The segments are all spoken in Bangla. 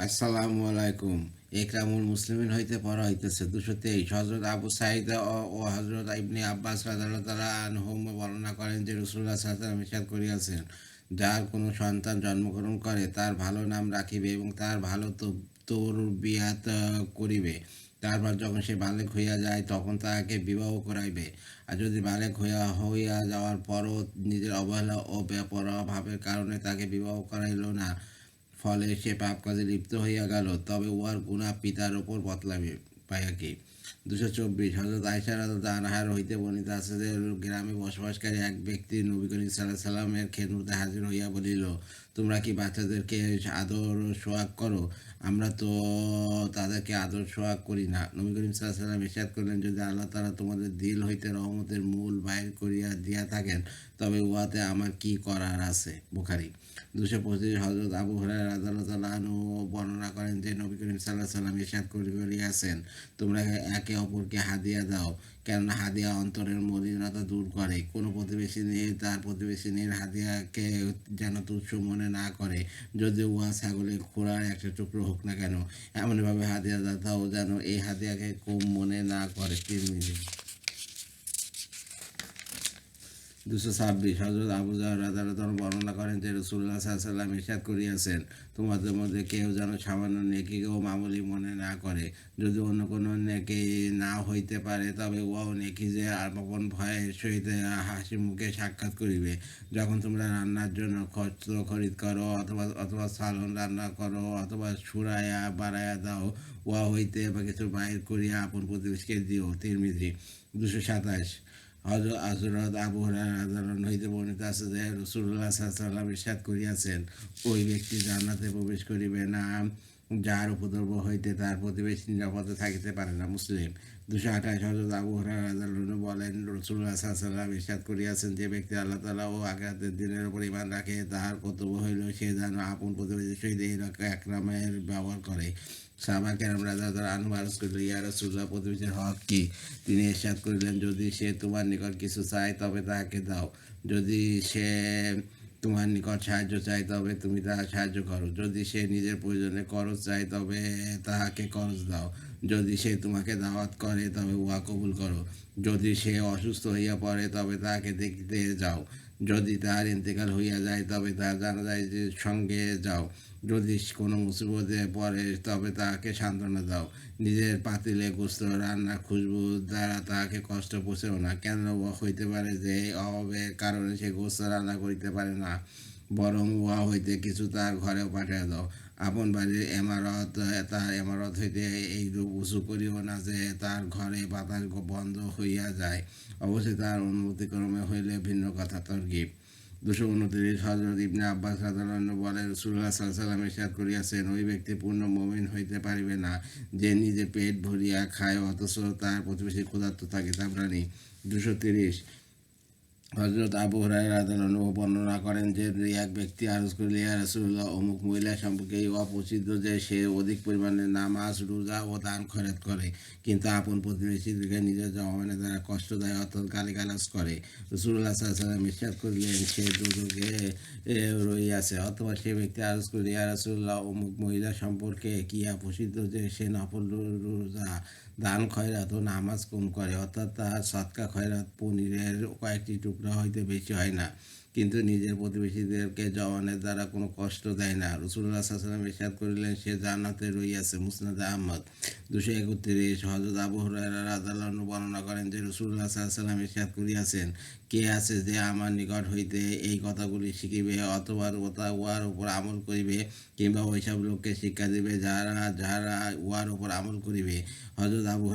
আসসালামু আলাইকুম। একরামুল মুসলিমিন হইতে পড়া হইতেছে। দুশো তেইশ হজরত আবু সাইদ ও- হজরত ইবনে আব্বাস রাজাল্লাহ আনহুম বর্ণনা করেন যে রসুল্লাহ সাল্লাম ইসাদ করিয়াছেন, যার কোনো সন্তান জন্মগ্রহণ করে, তার ভালো নাম রাখিবে এবং তার ভালো তোর বিয়াত করিবে। তারপর যখন সে বালেক হইয়া যায়, তখন তাহাকে বিবাহ করাইবে। আর যদি বালেক হইয়া হইয়া যাওয়ার পরও নিজের অবহেলা ও বেপরোয়া ভাবের কারণে তাকে বিবাহ করাইল না ফলে সে পাপ কাজে লিপ্ত হইয়া গেল, তবে উহার গুণা পিতার ওপর বতলাবে পাইয়া কি দুশো চব্বিশ হজরত আয়সা রাজা হইতে বর্ণিত আছে যে গ্রামে বসবাসকারী এক ব্যক্তি নবী করিম সাল্লাহ সাল্লামের খেদমতে হাজির হইয়া বলিল, তোমরা কি বাচ্চাদেরকে আদর সোয়াগ করো? আমরা তো তাদেরকে আদর সোয়াগ করি না। নবী করিম সাল্লাহ সাল্লাম ইসাদ করলেন, যদি আল্লাহ তারা তোমাদের দিল হইতে রহমতের মূল বাইর করিয়া দিয়া থাকেন তবে উহাতে আমার কি করার আছে? বুখারি। দুশো পঁচিশ হজরত আবু আদালত আনু বর্ণনা করেন যে, নবী করিম সাল্লাহ সাল্লাম ইসাদ করিয়াছেন, তোমরা একে অপরকে হাদিয়া দাও, কেননা হাদিয়া অন্তরের মলিনতা দূর করে। কোনো প্রতিবেশী নিয়ে তার প্রতিবেশিনীর হাদিয়াকে যেন তুচ্ছ মনে না করে যদি উহা ছাগলের খোড়ার একটা টুকরো হোক না কেন, এমনভাবে হাদিয়া দাতাও যেন এই হাদিয়াকে কম মনে না করে। তিন মিনিট। দুশো ছাব্বিশ হজরত আবু রাজারতন বর্ণনা করেন যে রসুল্লাহ সাল্লাম ইসাদ করিয়াছেন, তোমাদের মধ্যে কেউ যেন সামান্য নেকিকেও মামুলি মনে না করে। যদি অন্য কোনো নেকি না হইতে পারে, তবে ওয়াও নেকি যে আপন ভয়ের সহিত হাসি মুখে সাক্ষাৎ করিবে। যখন তোমরা রান্নার জন্য খরচ খরিদ করো, অথবা অথবা সালন রান্না করো, অথবা সুরায়া বাড়াইয়া দাও ওয়া হইতে বা কিছু বাইর করিয়া আপন প্রতিবেশীকে দিও। তিরমিজি, দুশো সাতাশ। হজরত হজরত আবু হরান হইতে বর্ণিত আছে যে রসুল্লাহ সাল্লাম ইরশাদ করিয়াছেন, ওই ব্যক্তি জান্নাতে প্রবেশ করিবে না। যার উপদ্রব হইতে তার প্রতিবেশী নিরাপদে থাকিতে পারে না। মুসলিম দুশো আঠাশ হজরত আবু হরান বলেন রসুল্লাহ সাল্লাম ইরশাদ করিয়াছেন যে ব্যক্তি আল্লাহ তালা ও আগাতের দিনের উপর ইমান রাখে, তাহার কর্তব্য হইল সে যেন আপন প্রতিবেশীর সহিত এই একরামের ব্যবহার করে। সাবা কেরাম রাজা তারা আনুমারস করিল ইয়া রসুল্লাহ প্রতিবেশীর হক কি? তিনি এরশাদ করিলেন, যদি সে তোমার নিকট কিছু চায় তবে তাহাকে দাও। যদি সে তোমার নিকট সাহায্য চায় তবে তুমি তাহার সাহায্য করো। যদি সে নিজের প্রয়োজনে খরচ চায় তবে তাহাকে খরচ দাও। যদি সে তোমাকে দাওয়াত করে তবে উহা কবুল করো। যদি সে অসুস্থ হইয়া পড়ে তবে তাহাকে দেখতে যাও। যদি তার ইন্তেকাল হইয়া যায়, তবে তার জানা যায় যে সঙ্গে যাও। যদি কোনো মুসিবতে পরে তবে তাকে সান্ত্বনা দাও। নিজের পাতিলে গোস্ত রান্না খুশবু দ্বারা তাকে কষ্ট পোষেও না। কেন হইতে পারে যে, অভাবের কারণে সে গোস্ত রান্না করিতে পারে না। বরং উহা হইতে কিছু তার ঘরেও পাঠিয়ে দাও। আপন বাড়ির এমারত, তার এমারত হইতে এই রূপ উঁচু করিও না যে তার ঘরে বাতাস বন্ধ হইয়া যায়। অবশ্যই তার অনুমতিক্রমে হইলে ভিন্ন কথা তর্কিব। দুশো উনত্রিশ হজরত ইবনে আব্বাস রাদিয়াল্লাহু বলেন সাল্লাল্লাহু আলাইহি ওয়াসাল্লাম করিয়াছেন, ওই ব্যক্তি পূর্ণ মুমিন হইতে পারিবে না। যে নিজে পেট ভরিয়া খায়, অথচ তার প্রতিবেশী ক্ষুধার্ত থাকে তা প্রাণী। দুশো তিরিশ হজরত আবু হরাইরা রাদিয়াল্লাহু বর্ণনা করেন যে এক ব্যক্তি আরজ করিল, ইয়া অমুক মহিলা সম্পর্কে অপরিচিত যে সে অধিক পরিমাণে নামাজ, রোজা ও দান খরচ করে, কিন্তু আপন প্রতিবেশীদেরকে নিজের জমানের দ্বারা কষ্টদায় অর্থাৎ গালিগালাজ করে। রসুল্লাহ সাল্লাম ইরশাদ করিলেন, সে দুদকে রইয়াছে অথবা সে ব্যক্তি আরজ করিল, ইয়া অমুক মহিলা সম্পর্কে কি অপরিচিত যে সে নফল রোজা, দান খয়রাত ও নামাজ কম করে, অর্থাৎ তাহার সৎকা খয়রাত পনিরের কয়েকটি টুকরা হইতে বেশি হয় না। কিন্তু নিজের প্রতিবেশীদেরকে জওয়ানের দ্বারা কোনো কষ্ট দেয় না। রসুল্লাহ সাল্লাম ইরশাদ করিলেন, সে জান্নাতে রইয়াছে। মুসনাদ আহমদ দুশো একত্রিশ হজরত আবু হরাইরা বর্ণনা করেন যে রসুল্লাহ সাল্লাম ইরশাদ করিয়াছেন, কে আছে যে আমার নিকট হইতে এই কথাগুলি শিখিবে অথবা ওটা উহার উপর আমল করিবে কিংবা ওইসব লোককে শিক্ষা দিবে যারা যারা উহার উপর আমল করিবে। হজরত আবু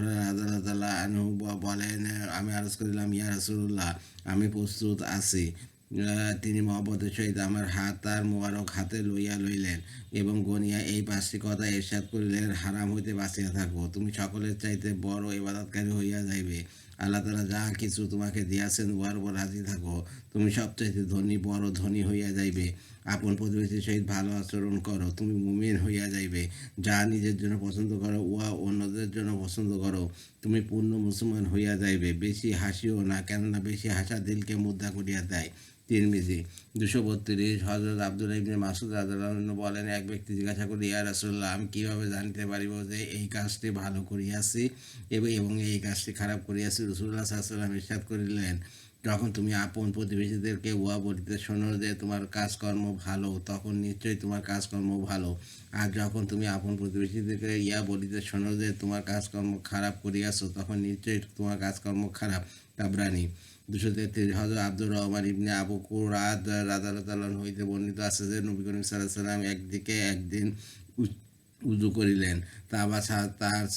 আনহু বলেন, আমি আরজ করিলাম, ইয়া রাসূলুল্লাহ, আমি প্রস্তুত আছি। তিনি মহব্বতের সহিত আমার হাত তার মোবারক হাতে লইয়া লইলেন এবং গনিয়া এই পাঁচটি কথা এরশাদ করিলেন, হারাম হইতে বাঁচিয়া থাকো, তুমি সকলের চাইতে বড় ইবাদতকারী হইয়া যাইবে। আল্লাহ তালা যা কিছু তোমাকে দিয়াছেন, উহার উপর রাজি থাকো। তুমি সবচাইতে ধনী, বড় ধনী হইয়া যাইবে। আপন প্রতিবেশীর সহিত ভালো আচরণ করো, তুমি মুমিন হইয়া যাইবে। যা নিজের জন্য পছন্দ করো, উহা অন্যদের জন্য পছন্দ করো। তুমি পূর্ণ মুসলমান হইয়া যাইবে। বেশি হাসিও না, কেননা বেশি হাসা দিলকে মুদ্রা করিয়া দেয়। তিরমিজি দুশো বত্রিশ হজরত আব্দুল ইবনে মাসুদ আদালন বলেন, এক ব্যক্তি জিজ্ঞাসা করি ইয়া রাসুল্লাহ আমি কীভাবে জানিতে পারিব যে এই কাজটি ভালো করিয়াছি এবং এই কাজটি খারাপ করিয়াছি? রসুল্লাহ সাল্লাম ইরশাদ করিলেন যখন তুমি আপন প্রতিবেশীদেরকে উহা বলিতে শোনো যে তোমার কাজকর্ম ভালো, তখন নিশ্চয়ই তোমার কাজকর্ম ভালো। আর যখন তুমি আপন প্রতিবেশীদেরকে ইয়া বলিতে শোনো যে তোমার কাজকর্ম খারাপ করিয়াছো, তখন নিশ্চয়ই তোমার কাজকর্ম খারাপ। তাবরানি দুশো তেত্রিশ হজরত আব্দুর রহমান ইবনে আবু কুরাদ রাদালতালন হইতে বর্ণিত আছে যে নবী করিম সাল্লাহ সাল্লাম একদিকে একদিন উজু করিলেন। তা বা ছা- তার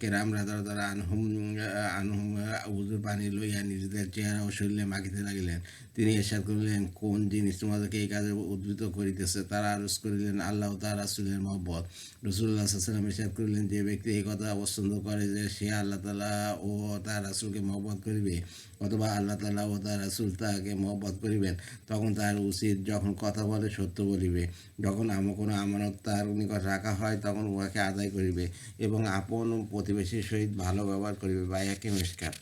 কেরাম রাজার দ্বারা আনহুম আনহুম, উজুর পানি লইয়া নিজেদের চেহারা ও শরীরে মাখিতে লাগিলেন। তিনি এরশাদ করিলেন, কোন জিনিস তোমাদেরকে এই কাজে উদ্বৃত করিতেছে? তারা আরজ করিলেন, আল্লাহ তার রাসুলের মহব্বত। রসুল্লাহ সাল্লাম এরশাদ করিলেন, যে ব্যক্তি এই কথা অবস্থান করে যে সে আল্লাহ তালা ও তার রাসুলকে মহব্বত করিবে অথবা আল্লাহ তালা ও তার রাসুল তাহাকে মহব্বত করিবেন, তখন তার উচিত যখন কথা বলে সত্য বলিবে। যখন আমার কোনো আমানত তার নিকট রাখা হয়, তখন উহাকে আদায় করিবে এবং আপন প্রতিবেশীর সহিত ভালো ব্যবহার করিবে বা একে মেশকার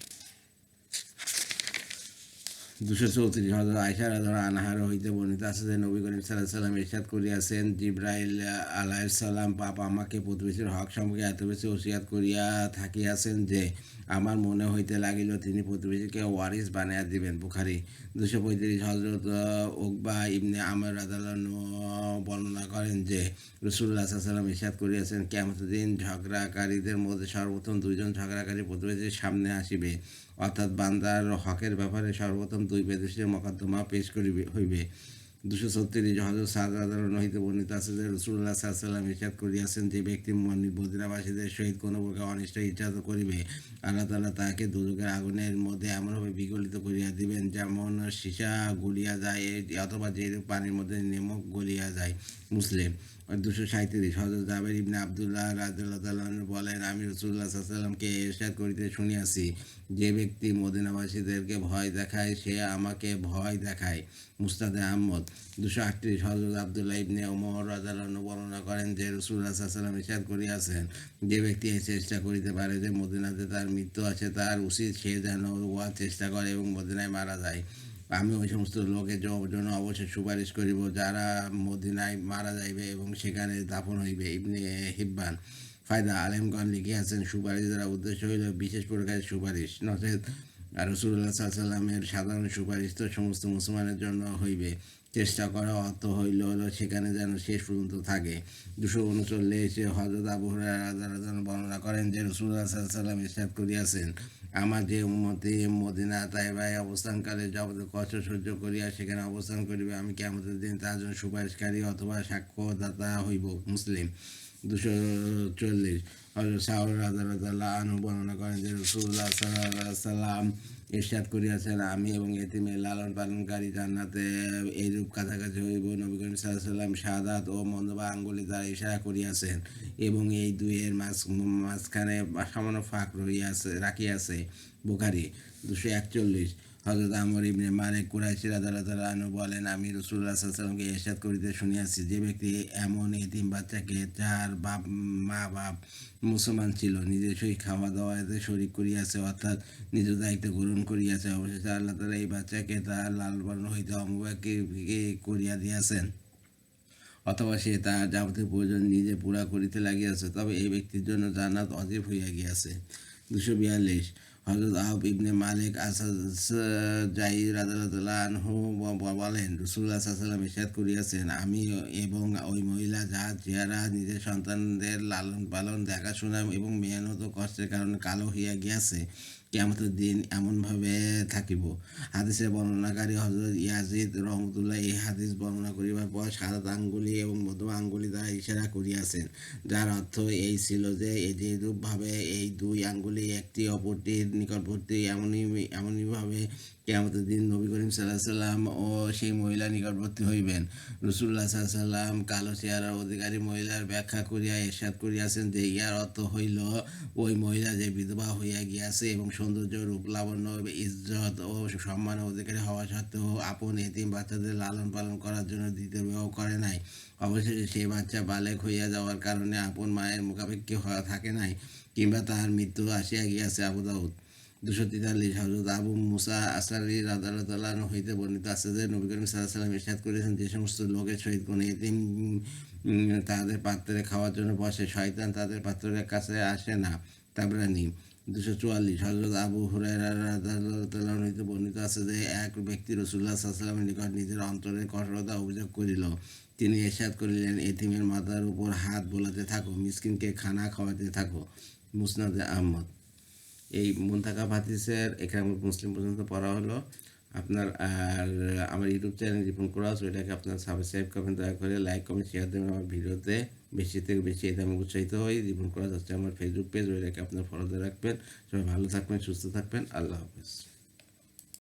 দুশো চৌত্রিশ হজর আয়সা রাজার আনাহার হইতে বর্ণিত আছে যে নবী করিম সাল্লাহ সাল্লাম ইরশাদ করিয়াছেন, জিব্রাইল আলাইহিস সালাম পাপ আমাকে প্রতিবেশীর হক সম্পর্কে এত বেশি ওসিয়াত করিয়া থাকিয়াছেন যে আমার মনে হইতে লাগিল তিনি প্রতিবেশীকে ওয়ারিস বানিয়া দিবেন। বুখারি দুশো পঁয়ত্রিশ হজরত ওকবা ইবনে আমর রাজাল্লাহ বর্ণনা করেন যে রসুল্লাহ সাল্লাম ইরশাদ করিয়াছেন কেমন দিন ঝগড়াকারীদের মধ্যে সর্বপ্রথম দুইজন ঝগড়াকারী প্রতিবেশীর সামনে আসিবে। অর্থাৎ বান্দার হকের ব্যাপারে সর্বপ্রথম দুই বেদেশের মকদ্দমা পেশ করিবে হইবে। দুশো ছত্রিশ হজরত সাধারণ হইতে বর্ণিত আছে। যে রসুল্লাহ সাল্লাম ইরশাদ করিয়াছেন, যে ব্যক্তি মদিনাবাসীদের সহিত কোনো প্রকার অনিষ্ট ইচ্ছা করিবে, আল্লাহ তাআলা তাহাকে দুর্যোগের আগুনের মধ্যে এমনভাবে বিগলিত করিয়া দিবেন, যেমন সীসা গলিয়া যায় অথবা যে পানির মধ্যে নেমক গলিয়া যায়। মুসলিম। দুশো সাঁত্রিশ হজরত জাবের ইবনে আবদুল্লাহ রাজুল্লাহ বলেন, আমি রসুল্লাহ সাল্লামকে এরশাদ করিতে শুনিয়াছি। যে ব্যক্তি মদিনাবাসীদেরকে ভয় দেখায়, সে আমাকে ভয় দেখায়। মুস্তাদে আহমদ, দুশো আটত্রিশ হজরত আবদুল্লাহ ইবনে ওমর রাজালান বর্ণনা করেন যে রসুল্লাহ সাল্লাম ইরশাদ করিয়াছেন, যে ব্যক্তি এই চেষ্টা করিতে পারে যে মদিনাতে তার মৃত্যু আছে, তার উচিত সে যেন উহা চেষ্টা করে এবং মদিনায় মারা যায়। আমি ওই সমস্ত লোকের জন্য অবশ্যই সুপারিশ করিব, যারা মদিনায় মারা যাইবে এবং সেখানে দাফন হইবে। ইবনে হিব্বান ফায়দা আলেমগণ লিখিয়াছেন, সুপারিশ দ্বারা উদ্দেশ্য হইল বিশেষ প্রকারের সুপারিশ। নচেত আর রসুল্লাহ সাল্লামের সাধারণ সুপারিশ তো সমস্ত মুসলমানের জন্য হইবে। চেষ্টা করা অর্থ হইল হলো সেখানে যেন শেষ পর্যন্ত থাকে। দুশো উনচল্লিশ হজরত আবু হুরায়রা বর্ণনা করেন যে রসুল্লাহ সাল্লাম ইরশাদ করিয়াছেন, আমার যে উম্মতি মদিনা তাইবায় অবস্থানকালে যাবত কষ্ট সহ্য করিয়া সেখানে অবস্থান করিবে, আমি কেমতের দিন তার জন্য সুপারিশকারী অথবা সাক্ষ্যদাতা হইব মুসলিম। দুশো চল্লিশ। হজরত আনু বর্ণনা করেন যে রসুল্লাহ সাল্লাহ সাল্লাম ইরশাদ করিয়াছেন, আমি এবং এতিমের লালন পালনকারী জান্নাতে এইরূপ কাছাকাছি হইব। নবী করিম সাল্লাম শাহাদাত ও মন্দবা আঙ্গুলি দ্বারা ইশারা করিয়াছেন এবং এই দুইয়ের মাঝ, মাঝখানে সামান্য ফাঁক রহিয়াছে, রাখিয়াছে বুখারি দুশো একচল্লিশ। হজরত আমর ইবনে মালিক কুরাইশি রাদাল্লাহ আনু বলেন, আমি রসুল্লাহ সাল্লামকে এরশাদ করিতে শুনিয়াছি। যে ব্যক্তি এমন এতিম বাচ্চাকে যার বাপ, মা বাপ মুসলমান ছিল নিজের সহিত খাওয়া দাওয়াতে শরিক করিয়াছে, অর্থাৎ নিজ দায়িত্ব গ্রহণ করিয়াছে, অবশেষে আল্লাহ তালা এই বাচ্চাকে তার লাল পালন হইতে অমবাকে করিয়া দিয়াছেন। অথবা সে তার যাবতীয় প্রয়োজন নিজে পুরা করিতে লাগিয়াছে, তবে এই ব্যক্তির জন্য জান্নাত অজীব হইয়া গিয়াছে। দুশো বিয়াল্লিশ। হজরত আহব ইবনে মালিক আসাদ জাই রাজাল্লাহ আনহু বলেন রসুল্লাহ সাল্লাম ইসাদ করিয়াছেন, আমি এবং ওই মহিলা যা চেহারা, নিজের সন্তানদের লালন পালন দেখাশোনা এবং মেহনত কষ্টের কারণে কালো হইয়া গিয়াছে কেমতের দিন এমনভাবে থাকিব। হাদিসের বর্ণনাকারী হজরত ইয়াজিদ রহমতুল্লাহ এই হাদিস বর্ণনা করিবার পর সাদাত আঙ্গুলি এবং মধ্যম আঙ্গুলি দ্বারা ইশারা করিয়াছেন, যার অর্থ এই ছিল যে এই যেরূপভাবে এই দুই আঙ্গুলি একটি অপরটির নিকটবর্তী, এমনই, এমনইভাবে কেমতের দিন নবী করিম সাল্লাহ সাল্লাম ও সেই মহিলা নিকটবর্তী হইবেন। রসুল্লাহ সাল্লাহ সাল্লাম কালো চেহারার অধিকারী মহিলার ব্যাখ্যা করিয়া এরশাদ করিয়াছেন যে, ইয়ার অর্থ হইল, ওই মহিলা যে বিধবা হইয়া গিয়াছে এবং সৌন্দর্য রূপ লাবণ্য ইজ্জত ও সম্মান অধিকারী হওয়া সত্ত্বেও আপন এতিম বাচ্চাদের লালন পালন করার জন্য দ্বিতীয় বিবাহ করে নাই। অবশেষে সেই বাচ্চা বালেক হইয়া যাওয়ার কারণে আপন মায়ের মুখাপেক্ষী হওয়া থাকে নাই কিংবা তাহার মৃত্যু আসিয়া গিয়াছে আবু দাউদ। দুশো তেতাল্লিশ হজরত আবু মুসা আসারি রাদাল্লাহ হইতে বর্ণিত আছে যে নবী করিম সাল্লাহ সাল্লাম ইরশাদ করেছেন যে সমস্ত লোকের সহিত কোনো এতিম তাদের পাত্রে খাওয়ার জন্য বসে, শয়তান তাদের পাত্রের কাছে আসে না। তাবরানি দুশো চুয়াল্লিশ। হজরত আবু হুরাইরাহ হইতে বর্ণিত আছে যে, এক ব্যক্তি রসুল্লাহ সাল্লামের নিকট নিজের অন্তরের কঠোরতা অভিযোগ করিল। তিনি এরশাদ করিলেন, এতিমের মাথার উপর হাত বোলাতে থাকো, মিসকিনকে খানা খাওয়াতে থাকো। মুসনাদে আহমদ। এই মুন্তাকা ভাতিসের এখানে মুসলিম পর্যন্ত পড়া হলো। আপনার, আর আমার ইউটিউব চ্যানেল রিপন ক্রস ওইটাকে আপনার সাবস্ক্রাইব করবেন, দয়া করে লাইক কমেন্ট শেয়ার দেবেন আমার ভিডিওতে। বেশি থেকে বেশি এতে আমি উৎসাহিত হই। রিপন ক্রস হচ্ছে আমার ফেসবুক পেজ ওইটাকে আপনার ফলোতে রাখবেন। সবাই ভালো থাকবেন, সুস্থ থাকবেন। আল্লাহ হাফেজ।